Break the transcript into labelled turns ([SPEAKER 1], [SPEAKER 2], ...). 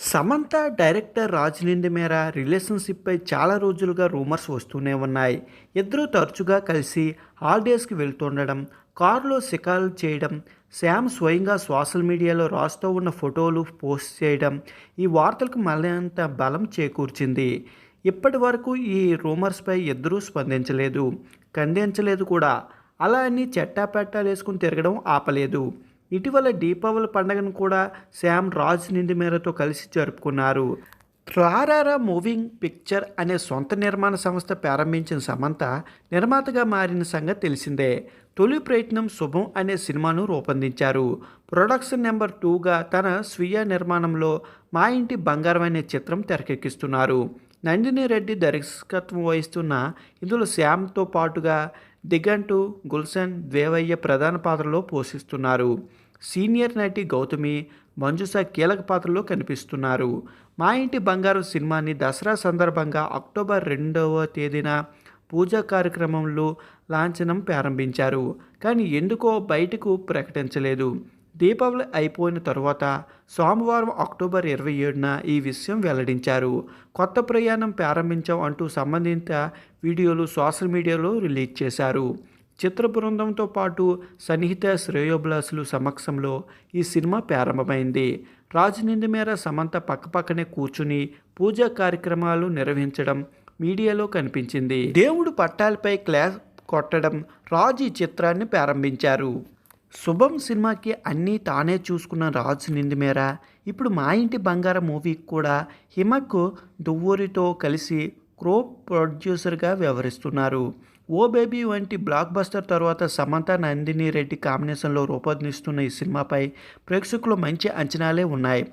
[SPEAKER 1] Samantha director రాజనింది మేర రిలేషన్షిప్పై చాలా రోజులుగా రూమర్స్ వస్తూనే ఉన్నాయి. ఇద్దరూ తరచుగా కలిసి హాలిడేస్కి వెళ్తుండడం కారులో షికారులు చేయడం శామ్ స్వయంగా సోషల్ మీడియాలో రాస్తూ ఉన్న ఫోటోలు పోస్ట్ చేయడం ఈ వార్తలకు మరింత బలం చేకూర్చింది. ఇప్పటి వరకు ఈ రూమర్స్పై ఇద్దరూ స్పందించలేదు ఖండించలేదు కూడా. అలా అని చెట్టాపెట్టాలు వేసుకుని తిరగడం ఆపలేదు. ఇటీవల దీపావళి పండుగను కూడా శామ్ రాజ్ నిండి మేరతో కలిసి జరుపుకున్నారు. రారారా మూవింగ్ పిక్చర్ అనే సొంత నిర్మాణ సంస్థ ప్రారంభించిన సమంత నిర్మాతగా మారిన సంగతి తెలిసిందే. తొలి ప్రయత్నం శుభం అనే సినిమాను రూపొందించారు. ప్రొడక్షన్ నెంబర్ టూగా తన స్వీయ నిర్మాణంలో మా ఇంటి బంగారం అనే చిత్రం తెరకెక్కిస్తున్నారు. నందిని రెడ్డి దర్శకత్వం వహిస్తున్న ఇందులో శ్యామ్తో పాటుగా దిగంటు గుల్షన్ దేవయ్య ప్రధాన పాత్రలో పోషిస్తున్నారు. సీనియర్ నటి గౌతమి మంజుష కీలక పాత్రలో కనిపిస్తున్నారు. మా ఇంటి బంగారు సినిమాని దసరా సందర్భంగా అక్టోబర్ రెండవ తేదీన పూజా కార్యక్రమంలో లాంఛనం ప్రారంభించారు. కానీ ఎందుకో బయటకు ప్రకటించలేదు. దీపావళి అయిపోయిన తరువాత సోమవారం అక్టోబర్ ఇరవై ఏడున ఈ విషయం వెల్లడించారు. కొత్త ప్రయాణం ప్రారంభించాం అంటూ సంబంధిత వీడియోలు సోషల్ మీడియాలో రిలీజ్ చేశారు. చిత్ర బృందంతో పాటు సన్నిహిత శ్రేయోభిలాసులు సమక్షంలో ఈ సినిమా ప్రారంభమైంది. రాజనింది మేర సమంత పక్కపక్కనే కూర్చుని పూజా కార్యక్రమాలు నిర్వహించడం మీడియాలో కనిపించింది. దేవుడు పట్టాలపై క్లాస్ కొట్టడం రాజు ఈ చిత్రాన్ని ప్రారంభించారు. శుభం సినిమాకి అన్నీ తానే చూసుకున్న రాజు నిండిమేర ఇప్పుడు మా ఇంటి బంగారం మూవీకి కూడా హిమక్ దువ్వూరితో కలిసి క్రో ప్రొడ్యూసర్గా వ్యవహరిస్తున్నారు. ఓ బేబీ వంటి బ్లాక్ బస్టర్ తర్వాత సమంత నందిని రెడ్డి కాంబినేషన్లో రూపొందిస్తున్న ఈ సినిమాపై ప్రేక్షకులు మంచి అంచనాలే ఉన్నాయి.